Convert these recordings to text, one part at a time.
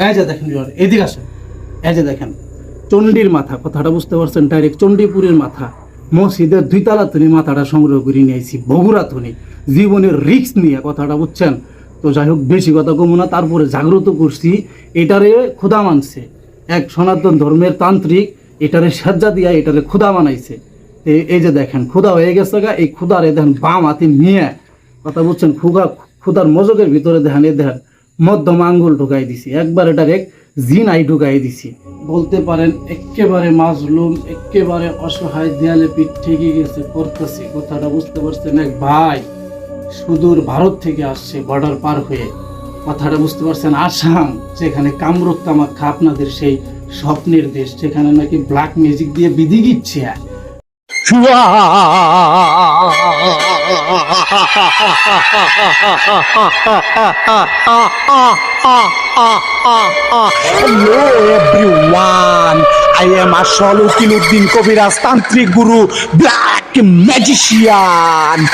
এই যে দেখেন এদিকে আসেন। এই যে দেখেন, চণ্ডীর মাথা, কথাটা বুঝতে পারছেন? ডাইরেক্ট চণ্ডীপুরের মাথা। মসজিদের দুই তালা তুনি মাথাটা সংগ্রহ করে নিয়েছি বগুড়া তুনি জীবনের রিক্স নিয়ে কথাটা বুঝছেন? তো যাই হোক, বেশি কথা কমু না, তারপরে জাগ্রত করছি, এটারে ক্ষুদা মানছে। এক সনাতন ধর্মের তান্ত্রিক এটারে সাজ্জা দিয়া এটারে ক্ষুদা মানাইছে এ- এই যে দেখেন ক্ষুদা হয়ে গেছে গা, এই ক্ষুদারে দেখেন বাম হাতে নিয়ে কথা বুঝছেন? খুগা ক্ষুদার মজকের ভিতরে দেখেন এ দেখেন মধ্যম আঙ্গুল ঢুকাই দিছি। একবার এক জিন আই ঢুকাই দিছি। বলতে পারেন একেবারে মাজলুম একেবারে অসহায়, দেয়ালে পিঠ ঠেকে গেছে, করতেছি। কথাটা বুঝতে পারছেন এক ভাই? সুদূর ভারত থেকে আসছে বর্ডার পার হয়ে। কথাটা বুঝতে পারছেন আসাম, যেখানে কামরূপ কামাখ্যা আপনাদের সেই স্বপ্নের দেশ সেখানে নাকি ব্ল্যাক ম্যাজিক দিয়ে বিধি দিচ্ছে। Hello everyone, I am Ashol Ukiluddin Kobiraj Tantric Guru, Black Magician.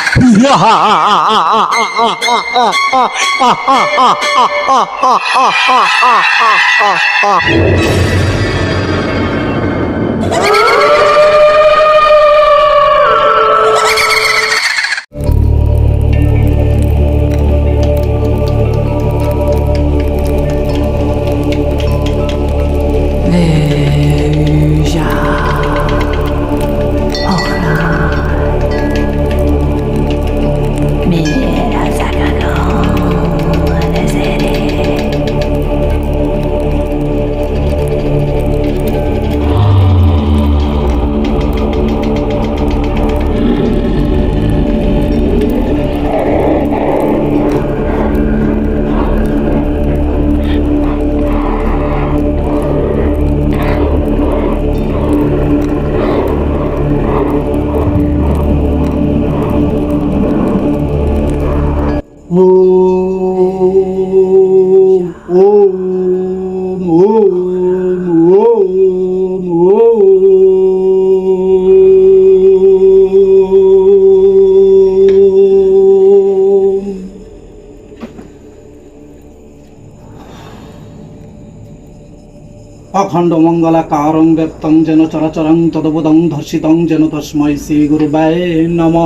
অখণ্ড মঙ্গলা কারং ব্যক্তং যেন চরাচরং তদবোদং ধর্ষিতং যেন তস্মৈ শ্রী গুরুবায় নম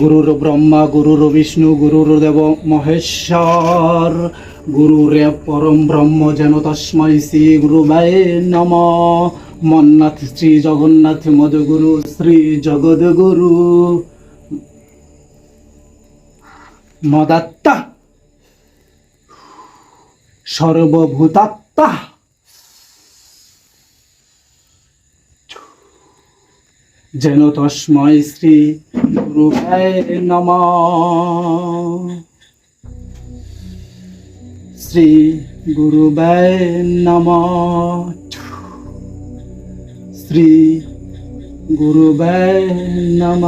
গুরুর ব্রহ্মা গুরুর বিষ্ণু গুরুর দেব মহেশ্বর গুরুরে পরম ব্রহ্ম যেন তস্মৈ শ্রী গুরুবায় নম মন্নাথ শ্রী জগন্নাথ মধুগুরু শ্রী জগদ্গুরু মদাত্তা সর্বভূতাত্মা যেন তস্ময় শ্রী গুরুবায় নম। শ্রী গুরুবায় নম। শ্রী গুরুবায় নম।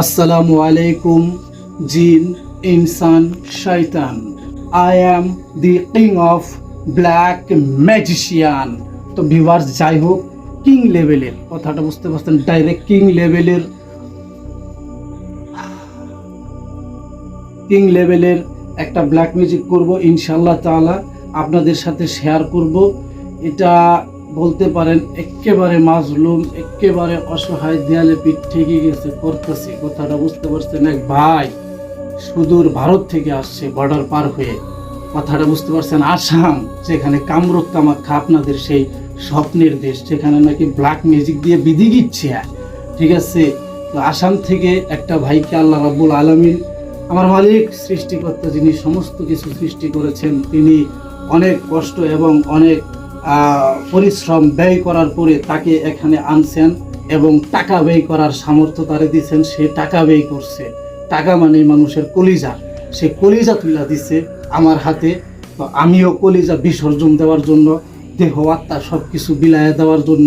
আসসালামু আলাইকুম জিন ইনসান শয়তান। I am the king of black magician তো ভিউয়ার্স যাই হোক কিং লেভেলের কথাটা বুঝতে পারছেন ডাইরেক্ট কিং লেভেলের কিং লেভেলের একটা ব্ল্যাক মিউজিক করব ইনশাল্লাহ তাআলা আপনাদের সাথে শেয়ার করব। এটা বলতে পারেন একেবারে মাজলুম একেবারে অসহায়, দেয়ালে পিঠ ঠেকে গেছে, করতেছি, কথাটা বুঝতে পারছেন এক ভাই। সুদূর ভারত থেকে আসছে বর্ডার পার হয়ে। কথাটা বুঝতে পারছেন, আসাম, যেখানে কামরূপ কামাখ্যা আপনাদের সেই স্বপ্নের দেশ সেখানে নাকি ব্ল্যাক ম্যাজিক দিয়ে বিধি দিচ্ছে। ঠিক আছে? তো আসাম থেকে একটা ভাইকে আল্লাহ রাব্বুল আলমিন, আমার মালিক, সৃষ্টিকর্তা যিনি সমস্ত কিছু সৃষ্টি করেছেন, তিনি অনেক কষ্ট এবং অনেক পরিশ্রম ব্যয় করার পরে তাকে এখানে আনছেন এবং টাকা ব্যয় করার সামর্থ্য তারে দিচ্ছেন সে টাকা ব্যয় করছে। টাকা মানে মানুষের কলিজা। সে কলিজা তুলা দিছে আমার হাতে। তো আমিও কলিজা বিসর্জন দেওয়ার জন্য, দেহ, আত্মা সব কিছু বিলায় দেওয়ার জন্য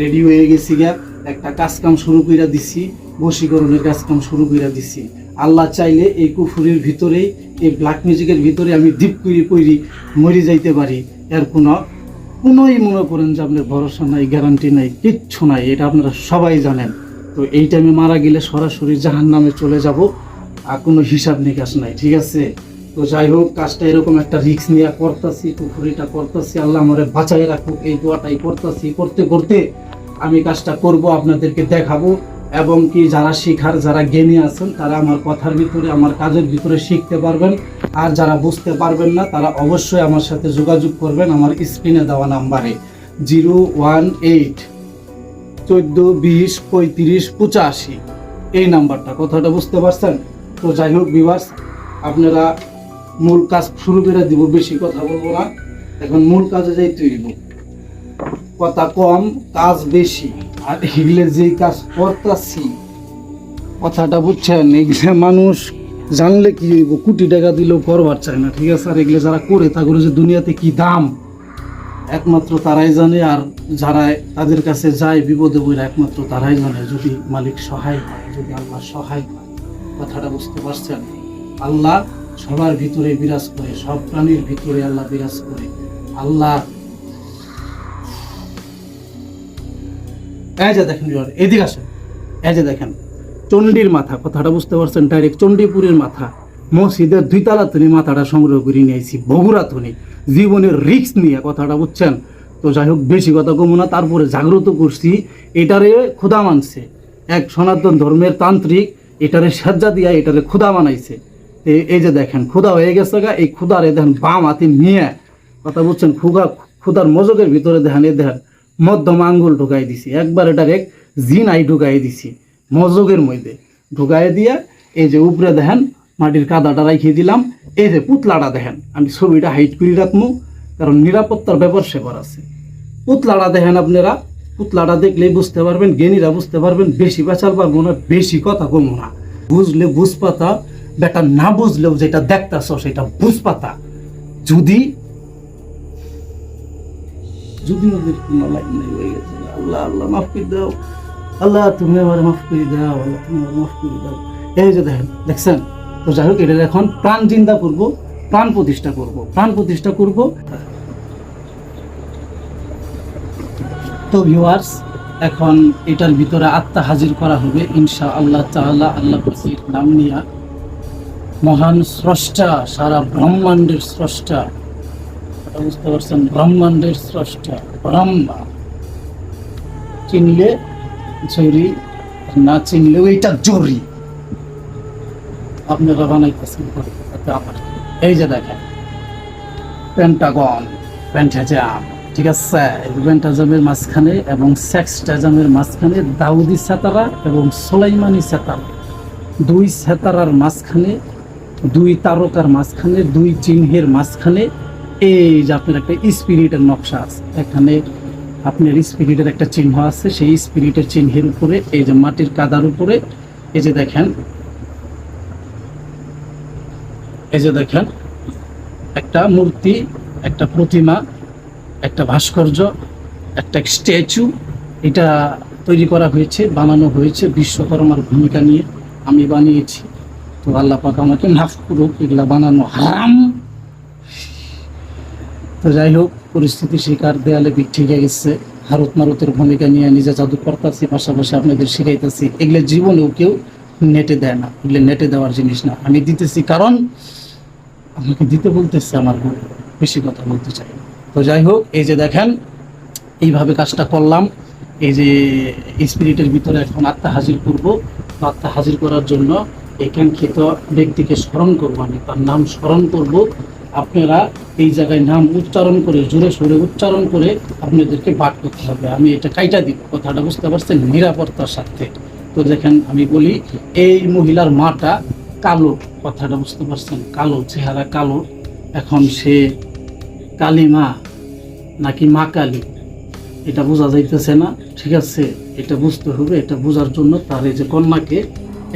রেডি হয়ে গেছি গা। একটা কাজকাম শুরু কইরা দিছি, বশীকরণের কাজকাম শুরু কইরা দিছি। আল্লাহ চাইলে এই কুফুরির ভিতরেই, এই ব্ল্যাক মিউজিকের ভিতরে আমি দীপ করি কইরি মরে যাইতে পারি। এর কোনো, কোনোই মনে করেন যে আপনার ভরসা নাই গ্যারান্টি নাই, কিচ্ছু নাই, এটা আপনারা সবাই জানেন। তো এই টাইমে মারা গেলে সরাসরি জাহান নামে চলে যাব। আর কোনো হিসাব নিকাশ নাই, ঠিক আছে? তো যাই হোক, কাজটা এরকম একটা রিস্ক নিয়ে করতেছি, পুকুরিটা করতেছি, আল্লাহ আমারে বাঁচাই রাখুক, এই দোয়াটাই করতেছি। করতে করতে আমি কাজটা করব, আপনাদেরকে দেখাবো। এবং কি যারা শিখার, যারা জ্ঞানী আছেন, তারা আমার কথার ভিতরে, আমার কাজের ভিতরে শিখতে পারবেন। আর যারা বুঝতে পারবেন না, তারা অবশ্যই আমার সাথে যোগাযোগ করবেন আমার স্ক্রিনে দেওয়া নাম্বারে। জিরো ওয়ান এইট চোদ্দ, বিশ, পঁয়ত্রিশ, পঁচাশি। এই নাম্বারটা, কথাটা বুঝতে পারছেন? তো যাই হোক বিবাস আপনারা মূল কাজ শুরু করে দিব, বেশি কথা বলব না। এখন মূল কাজে যাই তৈরি কথা কম, কাজ বেশি। আর এগুলো যে কাজ করতেছি, কথাটা বুঝছেন? এগুলো মানুষ জানলে কি কোটি টাকা দিলেও করবার চায় না, ঠিক আছে? আর এগুলো যারা করে, তাগুলো যে দুনিয়াতে কি দাম? একমাত্র তারাই জানে আর যারা তাদের কাছে যায় বিপদে বইরা একমাত্র তারাই জানে যদি মালিক সহায় হয়, যদি আল্লাহ সহায় হয়। কথাটা বুঝতে পারছেন? আল্লাহ সবার ভিতরে বিরাজ করে, সব প্রাণীর ভিতরে আল্লাহ বিরাজ করে। আল্লাহ এই যে দেখেন এদিকে আসেন। এই যে দেখেন, চণ্ডীর মাথা, কথাটা বুঝতে পারছেন? ডাইরেক্ট চণ্ডীপুরের মাথা। মসজিদের দুই তালা তুনি মাথাটা সংগ্রহ করে নিয়েছি বগুড়া তুনি জীবনের রিক্স নিয়ে কথাটা বুঝছেন? তো যাই হোক, বেশি কথা কমো না, তারপরে জাগ্রত করছি, এটারে ক্ষুদা মানছে। এক সনাতন ধর্মের তান্ত্রিক এটারে সাজ্জা দিয়া এটারে ক্ষুদা বানাইছে এই যে দেখেন ক্ষুদা হয়ে গেছে গা, এই ক্ষুদারে দেখেন বাম হাতে নিয়ে কথা বলছেন খুগা ক্ষুদার মজকের ভিতরে দেখেন এ দেখেন, মধ্যম আঙ্গুল ঢুকাই দিছি। একবার এটার এক জিন আই ঢুকাই দিছি মজকের মধ্যে। ঢুকাই দিয়া, এই যে উপরে দেখেন মাটির কাদাটা রাখিয়ে দিলাম। এই যে পুতলাটা দেখেন, আমি ছবিটা হাইট করে রাখব, কারণ নিরাপত্তার ব্যাপার সেবার আছে। পুতলাটা দেখেন আপনারা, পুতলাটা দেখলেই বুঝতে পারবেন, জ্ঞানীরা বুঝতে পারবেন, বেশি বেচাল পারব না, বেশি কথা কমো না। বুঝলে বুঝ পাতা বেটা না বুঝলেও যেটা দেখতেছ সেটা বুঝ পাতা যদি যদি ওদের কোনো লাইন নেই হয়ে গেছে, আল্লাহ আল্লাহ মাফ করে দাও। আল্লাহ, তুমি আমার মাফ করে দাও, আল্লাহ, তুমি আমার মাফ করে দাও। এই যে দেখেন, দেখছেন? তো যাই হোক, এটার এখন প্রাণ চিন্তা করব, প্রাণ প্রতিষ্ঠা করব, প্রাণ প্রতিষ্ঠা করব। তো ভিউয়ার্স এখন এটার ভিতরে আত্মা হাজির করা হবে ইনশা আল্লাহ তাআলা আল্লাহ পাখির নাম নিয়া। মহান স্রষ্টা, সারা ব্রহ্মাণ্ডের স্রষ্টা। বুঝতে পারছেন? ব্রহ্মাণ্ডের স্রষ্টা, ব্রহ্মা। চিনলে জরি না চিনলেও এটা জরি আপনারা বানাইতেছেন এই যে দেখেন পেন্টাগন পেন্টাজাম ঠিক আছে? পেন্টাজামের মাঝখানে এবং সেক্সটাজামের মাঝখানে দাউদি সেতারা এবং সোলাইমানি সেতারা। দুই সেতারার মাঝখানে, দুই তারকার মাঝখানে, দুই চিহ্নের মাঝখানে এই যে আপনার একটা স্পিরিটের নকশা আছে। এখানে আপনার স্পিরিটের একটা চিহ্ন আছে, সেই স্পিরিটের চিহ্নের উপরে এই যে মাটির কাদার উপরে এই যে দেখেন এই যে দেখেন, একটা মূর্তি, একটা প্রতিমা, একটা ভাস্কর্য, একটা স্ট্যাচু, এটা তৈরি করা হয়েছে, বানানো হয়েছে বিশ্বকর্মার ভূমিকা নিয়ে আমি বানিয়েছি। তো আল্লাহ পাক আমাকে মাফ করুক, এগুলা বানানো হারাম। তো যাই হোক, পরিস্থিতি শিকার, দেয়ালে ঠিক গেছে ভারত মারতের ভূমিকা নিয়ে নিজে জাদু করতেছি, পাশাপাশি আপনাদের শিখাইতেছি, এগুলো জীবনেও কেউ নেটে দেয় না, এগুলো নেটে দেওয়ার জিনিস না। আমি দিতেছি কারণ আমাকে দিতে বলতেছে, আমার। বেশি কথা বলতে চাই তো যাই হোক, এই যে দেখেন, এইভাবে কাজটা করলাম। এই যে স্পিরিটের ভিতরে এখন আত্মা হাজির করব। আত্মা হাজির করার জন্য এই কাঙ্ক্ষিত ব্যক্তিকে স্মরণ করব আমি, তার নাম স্মরণ করব। আপনারা এই জায়গায় নাম উচ্চারণ করে, জোরে সোরে উচ্চারণ করে আপনাদেরকে পাঠ করতে হবে। আমি এটা কাইটা দিব, কথাটা বুঝতে পারছেন? নিরাপত্তার সাথে তো দেখেন, আমি বলি, এই মহিলার মাটা কালো, কথাটা বুঝতে পারছেন, কালো, চেহারা কালো। এখন সে কালী মা নাকি মা কালী, এটা বোঝা যাইতেছে না। ঠিক আছে, এটা বুঝতে হবে, এটা বোঝার জন্য তার এই যে কন্যাকে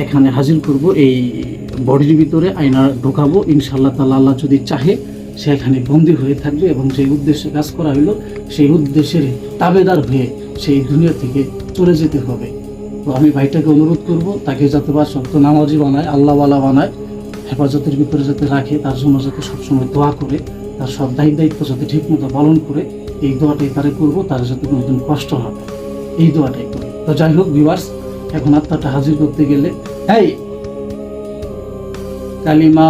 এখানে হাজির করব, এই বডির ভিতরে আয়না ঢোকাবো। ইনশাল্লাহ তালা আল্লাহ যদি চাহে, সে এখানে বন্দি হয়ে থাকবে এবং যে উদ্দেশ্যে কাজ করা হলো সেই উদ্দেশ্যের তাবেদার হয়ে সেই দুনিয়া থেকে চলে যেতে হবে। তো আমি ভাইটাকে অনুরোধ করব, তাকে যাতে বা সত্য নামাজি বানায়, আল্লাহওয়ালা বানায়, হেফাজতের ভিতরে যাতে রাখে, তার জন্য যাতে সবসময় দোয়া করে, তার সব দায়িত্ব দায়িত্ব যাতে ঠিক মতো পালন করে, এই দোয়াটাই তারে করব, তার সাথে কোনোদিন কষ্ট হবে এই দোয়াটাই করব তো যাই হোক ভিউয়ার্স, এখন আত্মাটা হাজির করতে গেলে, এই কালিমা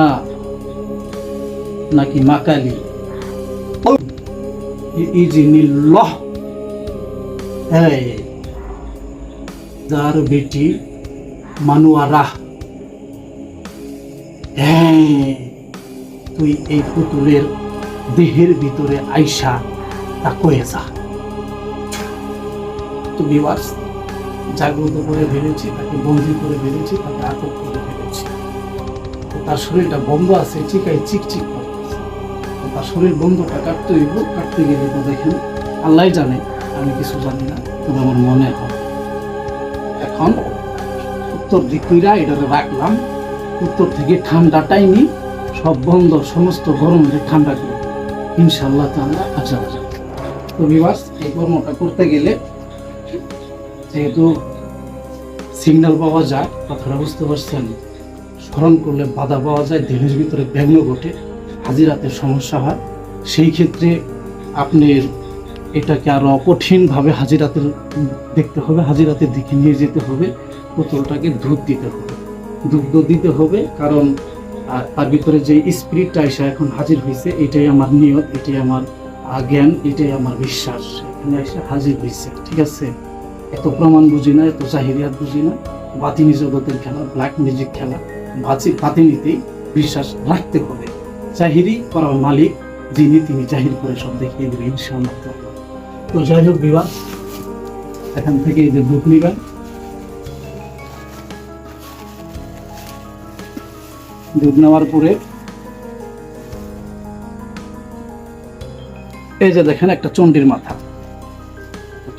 নাকি মা কালী? ইজিনিল্লাহ এই যার বেটি মানুয়ারা হ্যাঁ তুই এই পুতুলের দেহের ভিতরে আইসা তা কয়ে যা। তো বিবাস জাগ্রত করে বেড়েছি তাকে বন্দি করে বেড়েছি তাকে আটক করে বেড়েছি তার শরীরটা বন্ধ আছে চিকাই চিকচিক করতেছে। তার শরীর বন্ধটা কাটতে হইব, কাটতে গেলে তো দেখেন আল্লাহ জানে, আমি কিছু জানি না, তবে আমার মনে হয় এখন উত্তর দিকুইরা এটা রাখলাম। উত্তর থেকে ঠান্ডাটাই নি সব বন্ধ, সমস্ত গরমকে ঠান্ডা করে। ইনশাল্লাহ তাহলে আচ্ছা আচ্ছা। তো বিবাস এই কর্মটা করতে গেলে যেহেতু সিগন্যাল পাওয়া যায়, কথাটা বুঝতে পারছেন, স্মরণ করলে বাধা পাওয়া যায়, দেহের ভিতরে ব্যগ্ন ঘটে, হাজিরাতে সমস্যা হয়। সেই ক্ষেত্রে আপনি এটাকে আরও কঠিনভাবে হাজিরাতে দেখতে হবে, হাজিরাতের দিকে নিয়ে যেতে হবে, পুতুলটাকে দুধ দিতে হবে। দুগ্ধ দিতে হবে, কারণ তার ভিতরে যে স্পিরিটটা এসে এখন হাজির হয়েছে এটাই আমার নিয়ত, এটাই আমার জ্ঞান এটাই আমার বিশ্বাস। এখানে এসে হাজির হয়েছে ঠিক আছে? এত প্রমাণ বুঝি না, এত জাহিরিয়াত বুঝি না। বাতিনি জগতের খেলা ব্ল্যাক মিউজিক খেলা, বাতি, বাতিনিতেই বিশ্বাস রাখতে হবে। জাহিরি করার মালিক যিনি, তিনি জাহির করে সব দেখিয়ে দেবে, ইনশাআল্লাহ। তো যাই হোক বিবাহ এখান থেকে এই যে দুধ নিবেন। দুধ নেওয়ার পরে এই যে দেখেন একটা চণ্ডীর মাথা।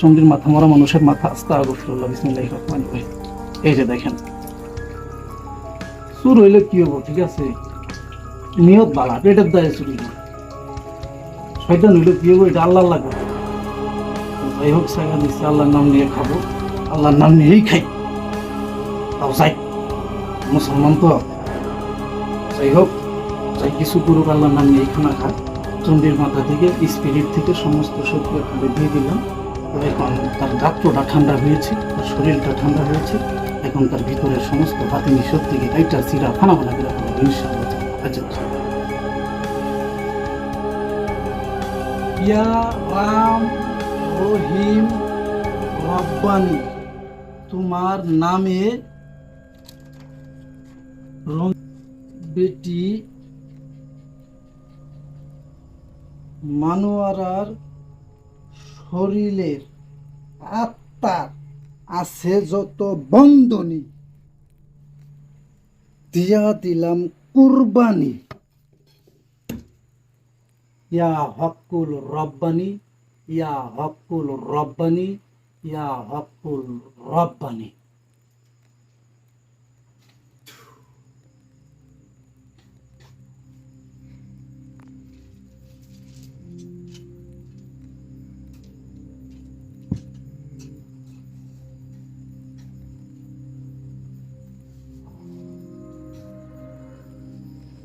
চণ্ডীর মাথা মরা মানুষের মাথা। আস্তা আগফরুল্লাহ এই যে দেখেন। চুর হইলে কি হব, ঠিক আছে? নিয়ত বাড়া পেটের দায়ে চুরি শয়তান হইলে কি হব, এটা আল্লাহ তো যাই হোক সাইকেল দিচ্ছে আল্লাহর নাম নিয়ে খাব। আল্লাহর নাম নিয়েই খাই। তাও যাই। মুসলমান তো। যাই হোক যাই কিছু করুক আল্লাহর নাম নিয়েই খানা খায় চন্ডীর মাথা থেকে স্পিরিট থেকে সমস্ত শক্তি এখানে দিয়ে দিলাম। এখন তার গাত্রটা ঠান্ডা হয়েছে তার শরীরটা ঠান্ডা হয়েছে। এখন তার ভিতরে সমস্ত বাতিনি শক্তিকে কাইটা চিরা ফানা ফানা করে ফেলব, ইনশাআল্লাহ। আচ্ছা আচ্ছা। ইয়া রাম রহিম রব্বানি, তোমার নামে বেটি মানুয়ারার শরীরের আত্মার আছে যত বন্ধনী দিয়া দিলাম কুরবানি। ইয়া হকুল রব্বানি। ইয়া হকুল রব্বানি, ইয়া হকুল রব্বানি।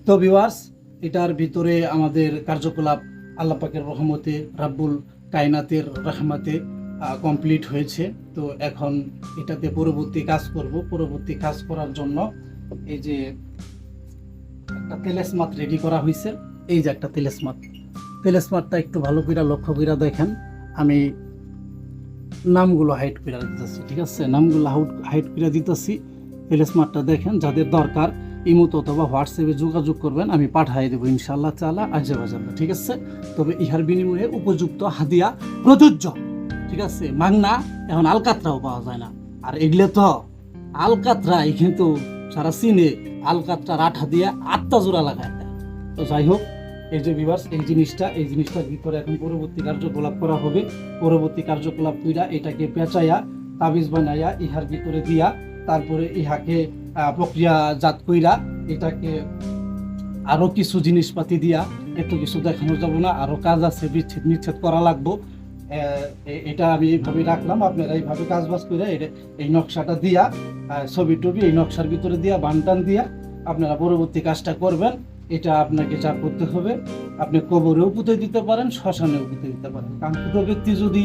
তো ভিউয়ার্স এটার ভিতরে আমাদের কার্যকলাপ আল্লাপাকের রহমতে রাব্বুল কায়নাতের রহমতে কমপ্লিট হয়েছে। তো এখন এটাতে পরবর্তী কাজ করব। পরবর্তী কাজ করার জন্য এই যে একটা তেলেসমাত রেডি করা হয়েছে। এই যে একটা তেলেসমাত। তেলেসমাতটা একটু ভালো করে লক্ষ্য করে দেখেন। আমি নামগুলো হাইট করে দিতেছি, ঠিক আছে? নামগুলো হাইট করে দিতেছি। তেলেসমাতটা দেখেন, যাদের দরকার ইমুত অথবা হোয়াটসঅ্যাপে যোগাযোগ করবেন, আমি পাঠাই দেবো ইনশাআল্লাহ তালা আজে বাজাল্লাহ ঠিক আছে? তবে ইহার বিনিময়ে উপযুক্ত হাদিয়া প্রযোজ্য, ঠিক আছে? মাংনা এখন আলকাতরাও পাওয়া যায় না। আর এগুলো তো আলকাতরা, এখানে তো সারা চিনে, আলকাতরার আঠা দিয়ে আটটা জোড়া লাগায় তো যাই হোক, এই যে বিভার্স এই জিনিসটা, এই জিনিসটার ভিতরে এখন পরবর্তী কার্যকলাপ করা হবে। পরবর্তী কার্যকলাপ কইরা এটাকে পেঁচাইয়া, তাবিজ বানাইয়া ইহার ভিতরে দিয়া, তারপরে ইহাকে প্রক্রিয়াজাত কইরা এটাকে আরও কিছু জিনিসপাতি দিয়া এত কিছু দেখানো যাব না, আরও কাজ আছে, বিচ্ছেদ নিচ্ছেদ করা লাগবো। এটা আমি এইভাবে রাখলাম, আপনারা এইভাবে কাজ বাজ করে এই নকশাটা দিয়া ছবি টবি এই নকশার ভিতরে দিয়া, বানটান দিয়া আপনারা পরবর্তী কাজটা করবেন। এটা আপনাকে যা করতে হবে, আপনি কবরেও পুঁতে দিতে পারেন, শ্মশানেও পুঁতে দিতে পারেন। কাঙ্ক্ষিত ব্যক্তি যদি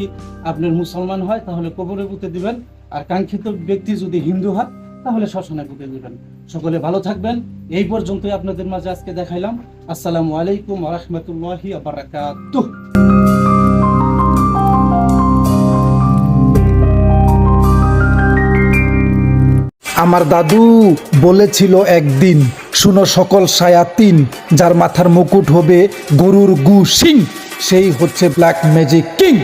আপনার মুসলমান হয়, তাহলে কবরে পুঁতে দিবেন। আর কাঙ্ক্ষিত ব্যক্তি যদি হিন্দু হয় তাহলে শ্মশানে পুঁতে দিবেন সকলে ভালো থাকবেন। এই পর্যন্তই আপনাদের মাঝে আজকে দেখাইলাম। আসসালামু আলাইকুম রহমতুল্লাহি বারাকাতুহ। আমার দাদু বলেছিল একদিন শুনো সকল সায়াতিন যার মাথার মুকুট হবে গরুর গু সিং সেই হচ্ছে ব্ল্যাক ম্যাজিক কিং!